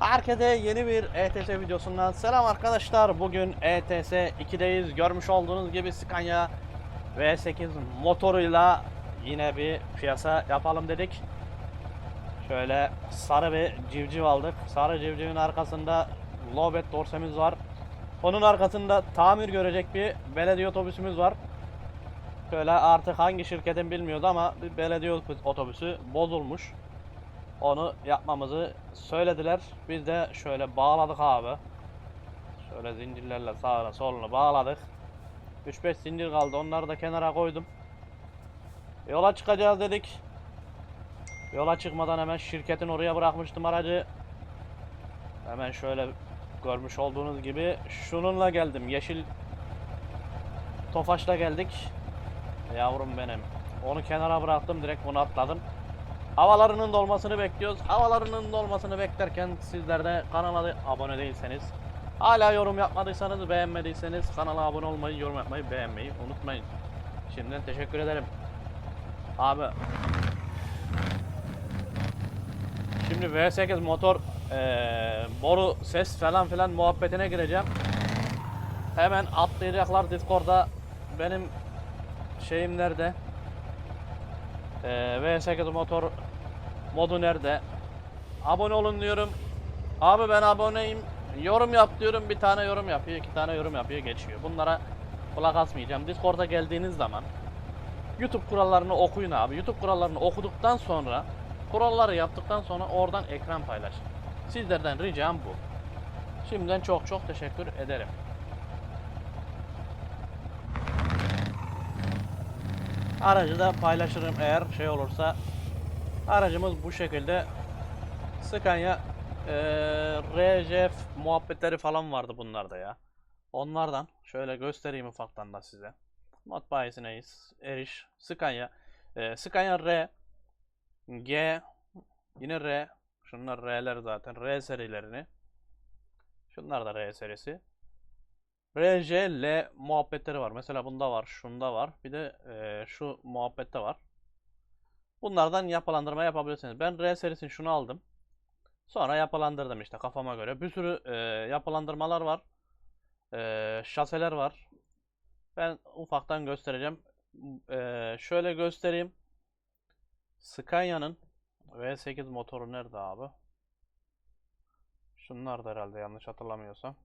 Herkese yeni bir ETS videosundan selam arkadaşlar. Bugün ETS 2'deyiz. Görmüş olduğunuz gibi Scania V8 motoruyla yine bir piyasa yapalım dedik. Şöyle sarı bir civciv aldık. Sarı civcivin arkasında lowbed dorsemiz var. Onun arkasında tamir görecek bir belediye otobüsümüz var. Şöyle artık hangi şirketin bilmiyordu ama bir belediye otobüsü bozulmuş. Onu yapmamızı söylediler. Biz de şöyle bağladık abi. Şöyle zincirlerle sağına soluna bağladık. 3-5 zincir kaldı. Onları da kenara koydum. Yola çıkacağız dedik. Yola çıkmadan hemen şirketin oraya bırakmıştım aracı. Hemen şöyle görmüş olduğunuz gibi şununla geldim. Yeşil Tofaş'la geldik. Yavrum benim. Onu kenara bıraktım. Direkt bunu atladım. Havalarının dolmasını bekliyoruz. Havalarının dolmasını beklerken sizler de kanala abone değilseniz hala yorum yapmadıysanız beğenmediyseniz kanala abone olmayı, yorum yapmayı, beğenmeyi unutmayın. Şimdiden teşekkür ederim. Abi. Şimdi V8 motor eee, boru ses falan filan muhabbetine gireceğim. Hemen atlayacaklar Discord'da benim şeyim nerede? Ee, V8 motor modu nerede? Abone olun diyorum. Abi ben aboneyim. Yorum yap diyorum. Bir tane yorum yapıyor, iki tane yorum yapıyor, geçiyor. Bunlara kulak asmayacağım. Discord'a geldiğiniz zaman YouTube kurallarını okuyun abi. YouTube kurallarını okuduktan sonra kuralları yaptıktan sonra oradan ekran paylaşın. Sizlerden ricam bu. Şimdiden çok çok teşekkür ederim. Aracı da paylaşırım eğer şey olursa. Aracımız bu şekilde. Scania eee RJF muhabbetleri falan vardı bunlarda ya. Onlardan şöyle göstereyim ufaktan da size. Not bayisineyiz. Eriş. Scania. Eee Scania R. G. Yine R. Şunlar R'ler zaten. R serilerini. Şunlar da R serisi. RJL muhabbetleri var. Mesela bunda var, şunda var. Bir de eee, şu muhabbette var. Bunlardan yapılandırma yapabilirsiniz. Ben R serisini şunu aldım. Sonra yapılandırdım işte kafama göre. Bir sürü eee, yapılandırmalar var. Eee, şaseler var. Ben ufaktan göstereceğim. Eee, şöyle göstereyim. Scania'nın V8 motoru nerede abi? Şunlar da herhalde yanlış hatırlamıyorsam.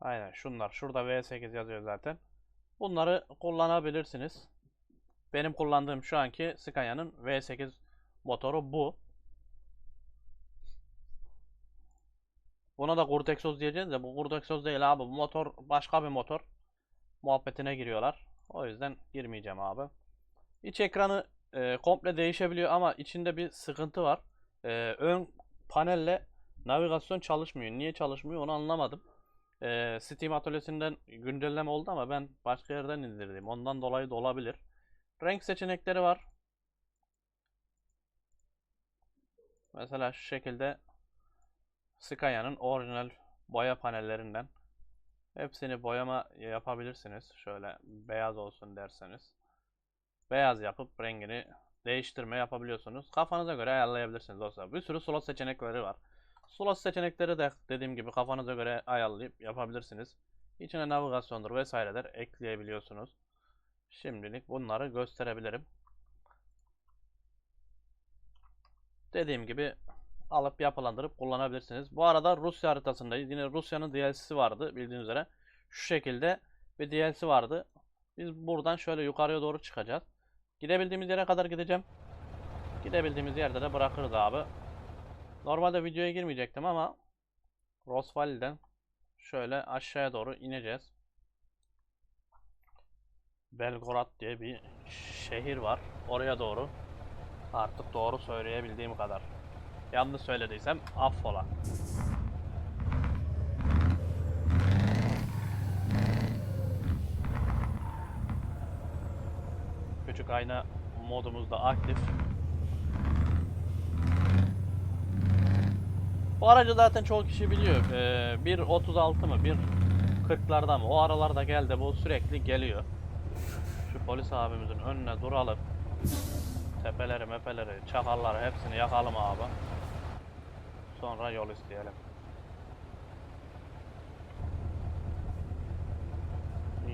Aynen şunlar. Şurada V8 yazıyor zaten. Bunları kullanabilirsiniz. Benim kullandığım şu anki Scania'nın V8 motoru bu. Buna da kurt diyeceğiz de bu kurt değil abi. Bu motor başka bir motor. Muhabbetine giriyorlar. O yüzden girmeyeceğim abi. İç ekranı e, komple değişebiliyor ama içinde bir sıkıntı var. E, ön panelle navigasyon çalışmıyor. Niye çalışmıyor onu anlamadım. Ee, Steam atölyesinden güncelleme oldu ama ben başka yerden indirdim. Ondan dolayı da olabilir. Renk seçenekleri var. Mesela şu şekilde Scania'nın orijinal boya panellerinden hepsini boyama yapabilirsiniz. Şöyle beyaz olsun derseniz. Beyaz yapıp rengini değiştirme yapabiliyorsunuz. Kafanıza göre ayarlayabilirsiniz dostlar. Bir sürü slot seçenekleri var. Slot seçenekleri de dediğim gibi kafanıza göre ayarlayıp yapabilirsiniz. İçine navigasyondur vesaireler ekleyebiliyorsunuz. Şimdilik bunları gösterebilirim. Dediğim gibi alıp yapılandırıp kullanabilirsiniz. Bu arada Rusya haritasındayız. Yine Rusya'nın DLC'si vardı bildiğiniz üzere. Şu şekilde bir DLC vardı. Biz buradan şöyle yukarıya doğru çıkacağız. Gidebildiğimiz yere kadar gideceğim. Gidebildiğimiz yerde de bırakırız abi. Normalde videoya girmeyecektim ama Roswell'den şöyle aşağıya doğru ineceğiz. Belgorod diye bir şehir var. Oraya doğru artık doğru söyleyebildiğim kadar. Yanlış söylediysem affola. Küçük ayna modumuz da aktif. Bu aracı zaten çok kişi biliyor. Ee, 1.36 mı? 1.40'larda mı? O aralarda geldi. Bu sürekli geliyor. Polis abimizin önüne duralım. Tepeleri, mepeleri, çakalları hepsini yakalım abi. sonra yol isteyelim.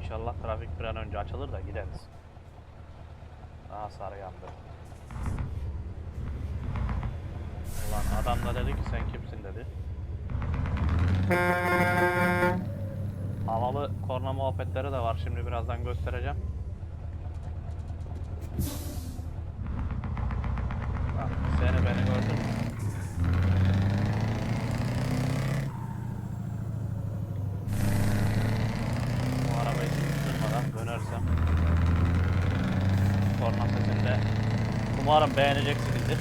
İnşallah trafik bir an önce açılır da gideriz. Daha sarı yandı. Ulan adam da dedi ki sen kimsin dedi. Havalı korna muhabbetleri de var. Şimdi birazdan göstereceğim. Bak, seni beni gördün mü? Bu arabayı sıkıştırmadan dönersem korna sesinde umarım beğeneceksinizdir.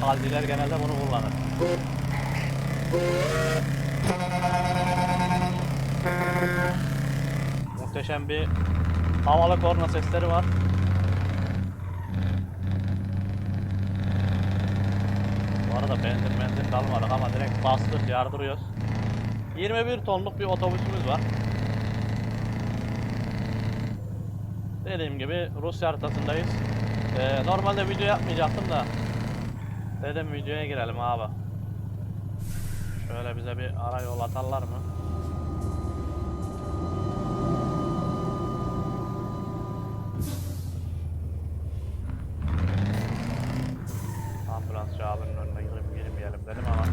Haldiler genelde bunu kullanır. Muhteşem bir havalı korna sesleri var. Bu arada benzin benzin dalmadık ama direkt bastık yardırıyoruz. 21 tonluk bir otobüsümüz var. Dediğim gibi Rusya haritasındayız. Ee, normalde video yapmayacaktım da dedim videoya girelim abi. Şöyle bize bir ara yol atarlar mı? Ambulansçı abinin önüne girip girmeyelim dedim ama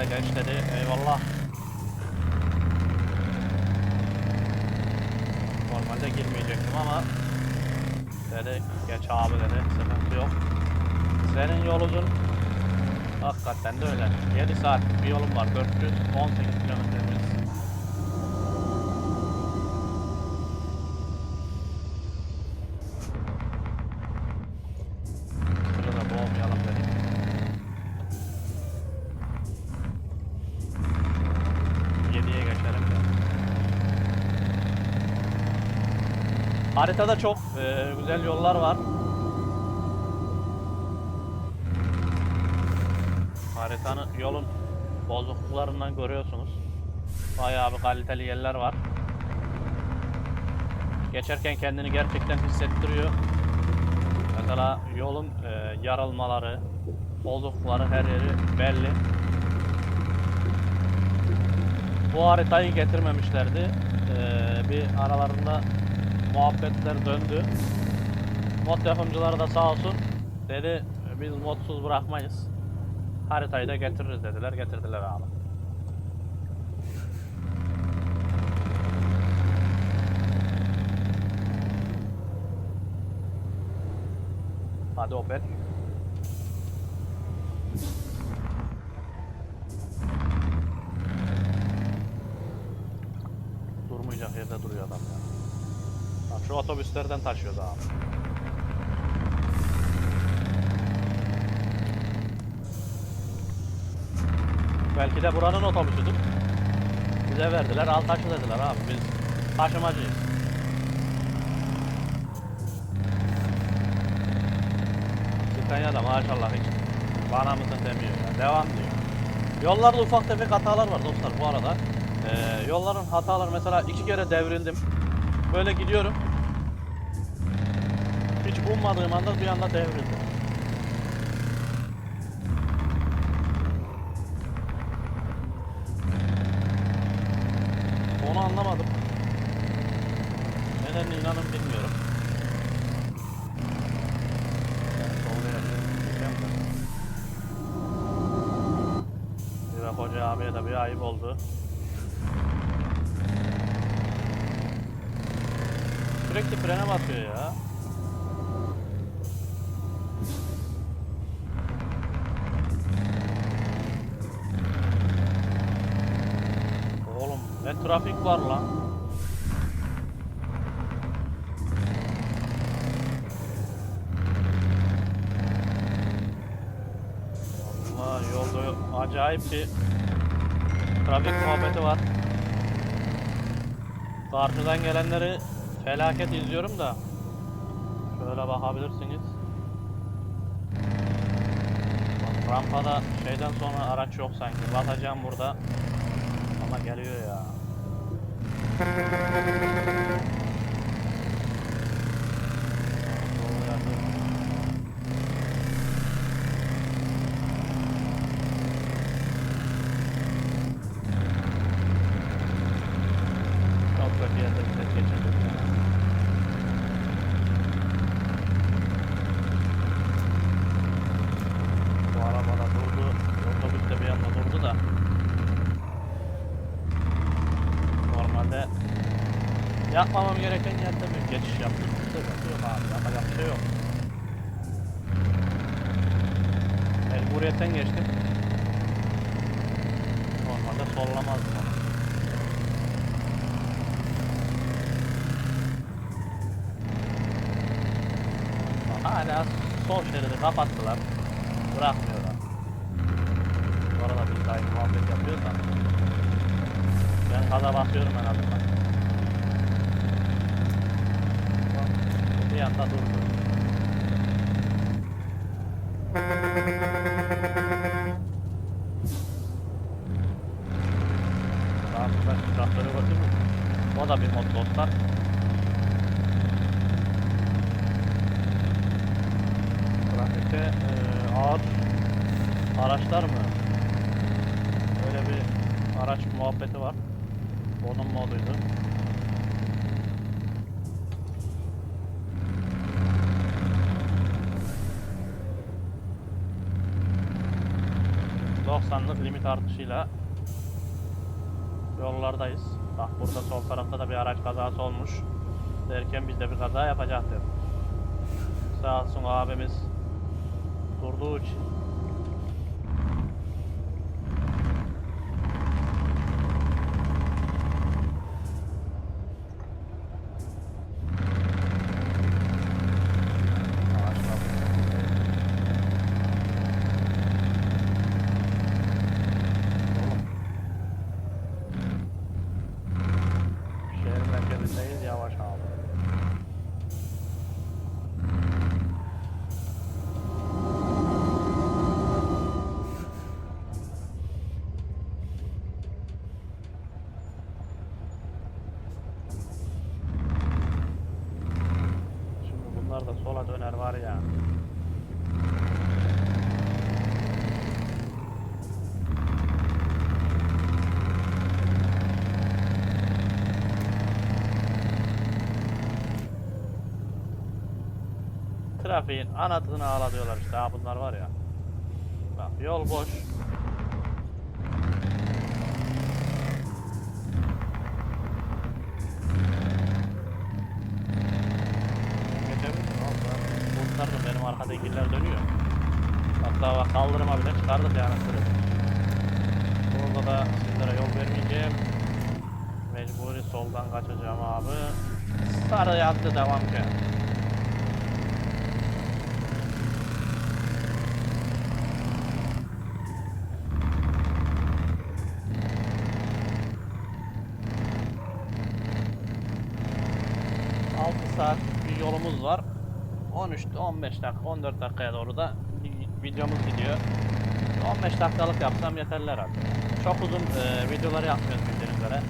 acelesi yok herhalde genç dedi eyvallah. Normalde girmeyecektim ama dedi geç abi dedi sıkıntı yok. Senin yol uzun. Hakikaten de öyle. 7 saat bir yolum var 418 kilometremiz. Burada da boğmayalım dedik. Yediye geçelim de. Haritada çok e, güzel yollar var. Haritanın yolun bozukluklarından görüyorsunuz. Bayağı bir kaliteli yerler var. Geçerken kendini gerçekten hissettiriyor. Mesela yolun e, yarılmaları, bozuklukları her yeri belli. Bu haritayı getirmemişlerdi. E, bir aralarında muhabbetler döndü. Mod yapımcıları da sağ olsun dedi biz modsuz bırakmayız. Haritayı da getiririz dediler. Getirdiler abi. Hadi Opel. Durmayacak yerde duruyor adam ya. Şu otobüslerden taşıyordu abi. Belki de buranın otobüsüdür. Bize verdiler, al taşı dediler abi. Biz taşımacıyız. Scania da maşallah hiç bana mısın demiyor ya. Devam diyor. Yollarda ufak tefek hatalar var dostlar bu arada. Ee, yolların hataları mesela iki kere devrildim. Böyle gidiyorum. Hiç ummadığım anda bir anda devrildim. Onu anlamadım. Nedenini inanın bilmiyorum. Bak hoca abiye de bir ayıp oldu. Sürekli frene basıyor ya. Ne trafik var lan. Allah yolda acayip bir trafik muhabbeti var. Karşıdan gelenleri felaket izliyorum da. Şöyle bakabilirsiniz. Bak, Rampada şeyden sonra araç yok sanki. Batacağım burada. Ama geliyor ya. ハハハハ! Yapmamam gereken yerde bir geçiş yaptım. Sıkıntı yok abi. Yapacak bir şey yok. Mecburiyetten geçtim. Normalde sollamazdım onu. Hala sol şeridi kapattılar. Bırakmıyorlar. Bu arada biz aynı muhabbet yapıyoruz da. Ben gaza basıyorum en azından. Bak, Bir anda durdu. Daha ben traktörü gördün mü? O da bir mod dostlar. Trafikte eee, ağır araçlar mı? Öyle bir araç muhabbeti var. Onun moduydu. ...90'lık limit artışıyla... ...yollardayız. Bak burada sol tarafta da bir araç kazası olmuş. Derken biz de bir kaza yapacaktık. Sağ olsun abimiz... ...durduğu için... Araçlar. Oğlum. Şehir merkezindeyiz yavaş abi. Şimdi bunlar da sola döner var ya. Trafiğin anasını ağlatıyorlar işte ha bunlar var ya. Bak yol boş. Kurtardım benim arkada İngiller dönüyor. Hatta bak kaldırıma bile çıkardık yani sırf. Burada da sizlere yol vermeyeceğim. Mecburi soldan kaçacağım abi. Sarı yattı devam ki. Saat bir yolumuz var. 13 15 dakika 14 dakikaya doğru da vi- videomuz gidiyor. 15 dakikalık yapsam yeterli herhalde. Çok uzun e, videoları yapmıyoruz bildiğiniz üzere.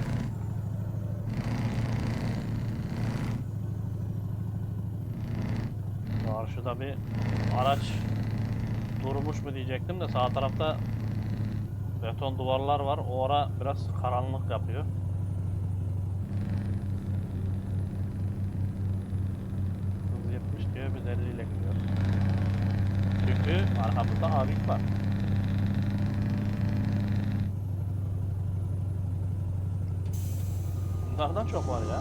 Karşıda bir araç durmuş mu diyecektim de sağ tarafta beton duvarlar var. O ara biraz karanlık yapıyor. Hız 70 diyor biz 50 ile gidiyoruz. Çünkü arkamızda abik var. Bunlardan çok var ya.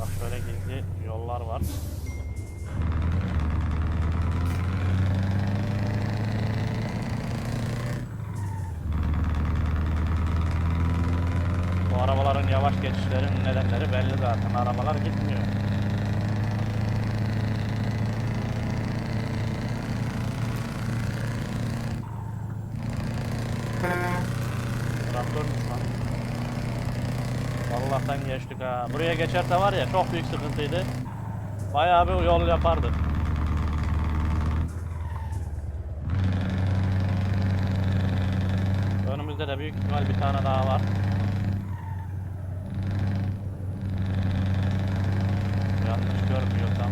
Bak şöyle gizli yollar var. Bu arabaların yavaş geçişlerin nedenleri belli zaten. Arabalar gitmiyor. Traktör mü lan? Ha. Buraya geçerse var ya çok büyük sıkıntıydı. Bayağı bir yol yapardı. Önümüzde de büyük ihtimal bir tane daha var. Yanlış görmüyorsam.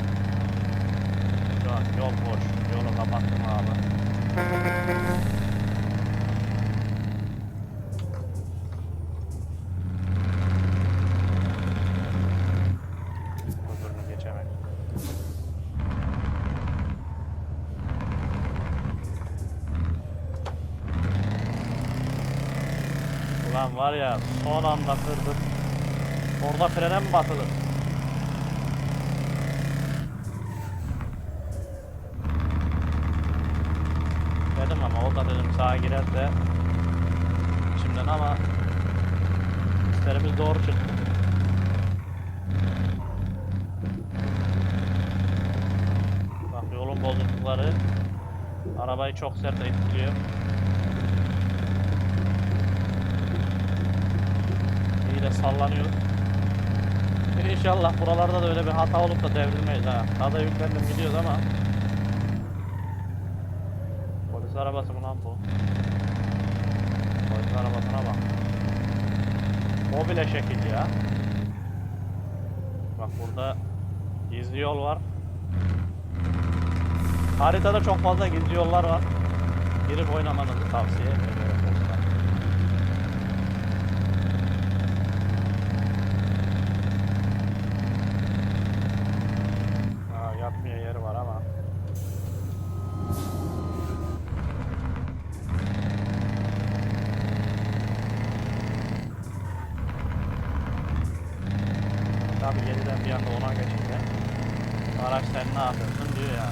Şu an yol boş. Yolu kapattım abi. Öbürünü geçemedim. Ulan var ya son anda kırdık. Orada frene mi batılır? Dedim ama o da dedim sağa girerse şimdiden ama işlerimiz doğru çıktı. Bak yolun bozuklukları arabayı çok sert etkiliyor. De sallanıyor. İnşallah buralarda da öyle bir hata olup da devrilmeyiz ha. Daha yüklendim gidiyoruz ama. Polis arabası mı lan bu? Polis arabasına bak. O bile şekil ya. Bak burada gizli yol var. Haritada çok fazla gizli yollar var. Girip oynamanızı tavsiye ederim. dostlar. Aa, yatmaya yeri var ama. Tabi 7'den bir anda 10'a geçince araç sen ne yapıyorsun diyor ya.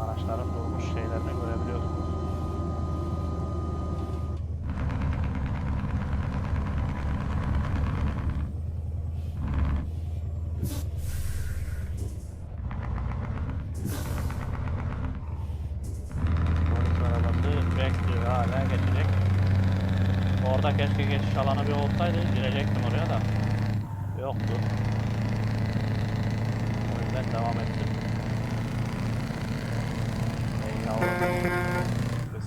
Araçların durmuş şeylerini görebiliyorsunuz. Polis arabası bekliyor hala geçecek. Orada geçiş alanı bir olsaydı girecektim oraya da. Yoktu. O yüzden devam ettim.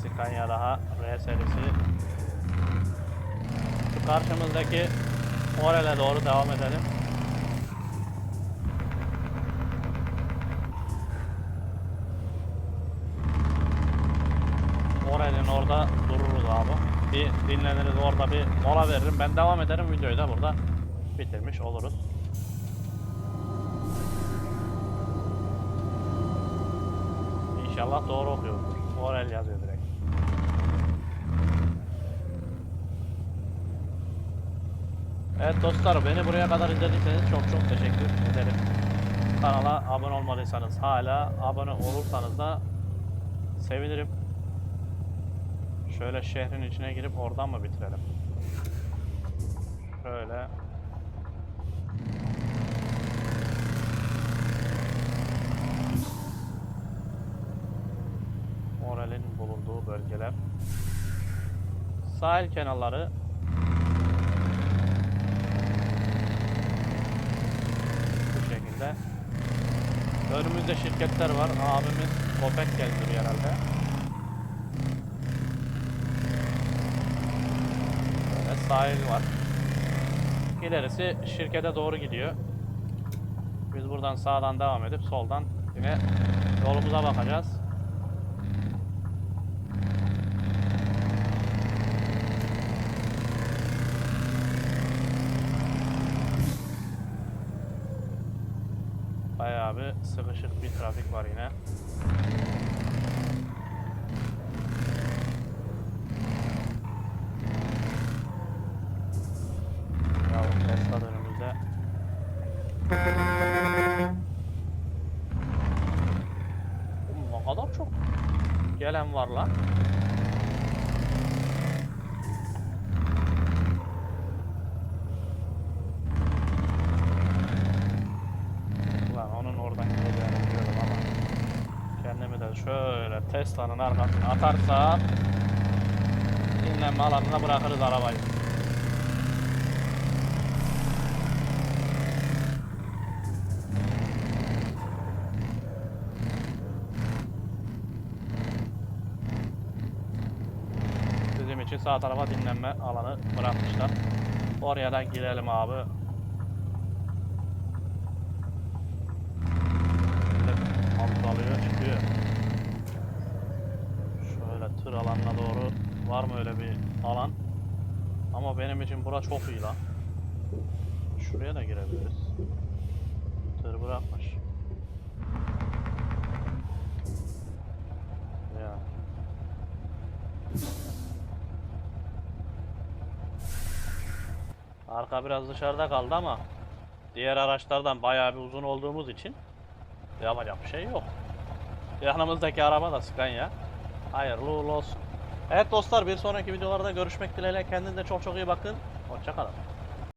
Scania daha R serisi. Şu karşımızdaki Orel'e doğru devam edelim. Orel'in orada dururuz abi. Bir dinleniriz orada bir mola veririm. Ben devam ederim videoyu da burada bitirmiş oluruz. İnşallah doğru okuyordur. Orel yazıyor direkt. Evet dostlar beni buraya kadar izlediyseniz çok çok teşekkür ederim. Kanala abone olmadıysanız hala abone olursanız da sevinirim. Şöyle şehrin içine girip oradan mı bitirelim? Şöyle. Moralin bulunduğu bölgeler. Sahil kenarları. Bu şekilde. Önümüzde şirketler var. Abimiz Kopek gezdiriyor herhalde. Böyle sahil var. İlerisi şirkete doğru gidiyor. Biz buradan sağdan devam edip soldan yine yolumuza bakacağız. Bayağı bir sıkışık bir trafik var yine. şöyle Tesla'nın arkasına atarsa dinlenme alanına bırakırız arabayı. Bizim için sağ tarafa dinlenme alanı bırakmışlar. Oraya da girelim abi. alıyor. Tır alanına doğru var mı öyle bir alan? Ama benim için bura çok iyi lan. Şuraya da girebiliriz. Tır bırakmış. Ya. Arka biraz dışarıda kaldı ama diğer araçlardan bayağı bir uzun olduğumuz için yapacak bir şey yok. Yanımızdaki araba da Scania. Hayırlı uğurlu olsun. Evet dostlar bir sonraki videolarda görüşmek dileğiyle kendinize çok çok iyi bakın. Hoşçakalın.